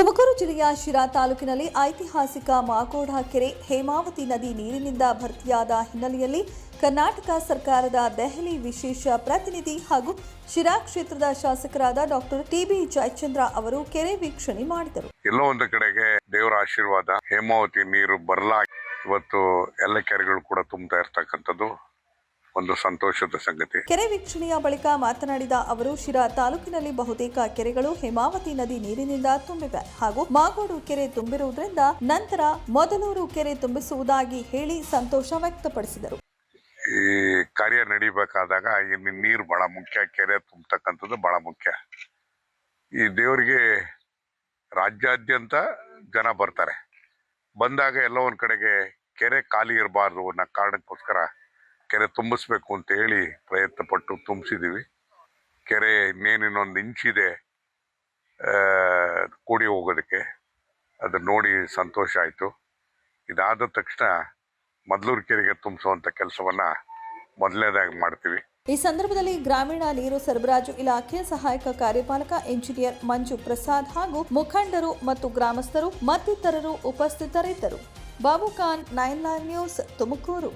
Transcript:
ತುಮಕೂರು ಜಿಲ್ಲೆಯ ಶಿರಾ ತಾಲೂಕಿನಲ್ಲಿ ಐತಿಹಾಸಿಕ ಮಾಗೋಡ ಕೆರೆ ಹೇಮಾವತಿ ನದಿ ನೀರಿನಿಂದ ಭರ್ತಿಯಾದ ಹಿನ್ನೆಲೆಯಲ್ಲಿ ಕರ್ನಾಟಕ ಸರ್ಕಾರದ ದೆಹಲಿ ವಿಶೇಷ ಪ್ರತಿನಿಧಿ ಹಾಗೂ ಶಿರಾ ಕ್ಷೇತ್ರದ ಶಾಸಕರಾದ ಡಾಕ್ಟರ್ ಟಿಬಿ ಜಯಚಂದ್ರ ಅವರು ಕೆರೆ ವೀಕ್ಷಣೆ ಮಾಡಿದರು. ಎಲ್ಲೋ ಒಂದು ಕಡೆಗೆ ದೇವರ ಆಶೀರ್ವಾದ ಹೇಮಾವತಿ ನೀರು ಬರಲಾಗಿ ಇವತ್ತು ಎಲ್ಲ ಕೆರೆಗಳು ಕೂಡ ತುಂಬ್ತಾ ಇರ್ತಕ್ಕಂಥದ್ದು. ಒಂದು ಸಂತೋಷದ ಸಂಗತಿ. ಕೆರೆ ವೀಕ್ಷಣೆಯ ಬಳಿಕ ಮಾತನಾಡಿದ ಅವರು ಶಿರಾ ತಾಲೂಕಿನಲ್ಲಿ ಬಹುತೇಕ ಕೆರೆಗಳು ಹೇಮಾವತಿ ನದಿ ನೀರಿನಿಂದ ತುಂಬಿವೆ ಹಾಗೂ ಮಾಗೋಡು ಕೆರೆ ತುಂಬಿರುವುದರಿಂದ ನಂತರ ಮೊದಲೂರು ಕೆರೆ ತುಂಬಿಸುವುದಾಗಿ ಹೇಳಿ ಸಂತೋಷ ವ್ಯಕ್ತಪಡಿಸಿದರು. ಈ ಕಾರ್ಯ ನಡಿಬೇಕಾದಾಗ ಇಲ್ಲಿ ನೀರು ಬಹಳ ಮುಖ್ಯ ಕೆರೆ ತುಂಬತಕ್ಕಂಥದ್ದು ಬಹಳ ಮುಖ್ಯ. ಈ ದೇವರಿಗೆ ರಾಜ್ಯಾದ್ಯಂತ ಜನ ಬರ್ತಾರೆ. ಬಂದಾಗ ಎಲ್ಲ ಒಂದ್ ಕಡೆಗೆ ಕೆರೆ ಖಾಲಿ ಇರಬಾರ್ದು ಅನ್ನೋ ಕಾರಣಕ್ಕೋಸ್ಕರ ಕೆರೆ ತುಂಬಿಸ್ಬೇಕು ಅಂತ ಹೇಳಿ ಪ್ರಯತ್ನ ಪಟ್ಟು ತುಂಬಿಸಿದೀವಿ. ಕೆರೆ ಇನ್ನೇನು ಇನ್ನೊಂದು ಇಂಚಿದೆ ಕೂಡಿ ಹೋಗೋದಕ್ಕೆ. ಅದನ್ನ ನೋಡಿ ಸಂತೋಷ ಆಯಿತು. ಇದಾದ ತಕ್ಷಣ ಮೊದಲೂರು ಕೆರೆಗೆ ತುಂಬಿಸುವಂಥ ಕೆಲಸವನ್ನ ಮೊದಲನೇದಾಗಿ ಮಾಡ್ತೀವಿ. ಈ ಸಂದರ್ಭದಲ್ಲಿ ಗ್ರಾಮೀಣ ನೀರು ಸರಬರಾಜು ಇಲಾಖೆ ಸಹಾಯಕ ಕಾರ್ಯಪಾಲಕ ಇಂಜಿನಿಯರ್ ಮಂಜು ಪ್ರಸಾದ್ ಹಾಗೂ ಮುಖಂಡರು ಮತ್ತು ಗ್ರಾಮಸ್ಥರು ಮತ್ತಿತರರು ಉಪಸ್ಥಿತರಿದ್ದರು. Babu Khan, nine live news, Tumakuru.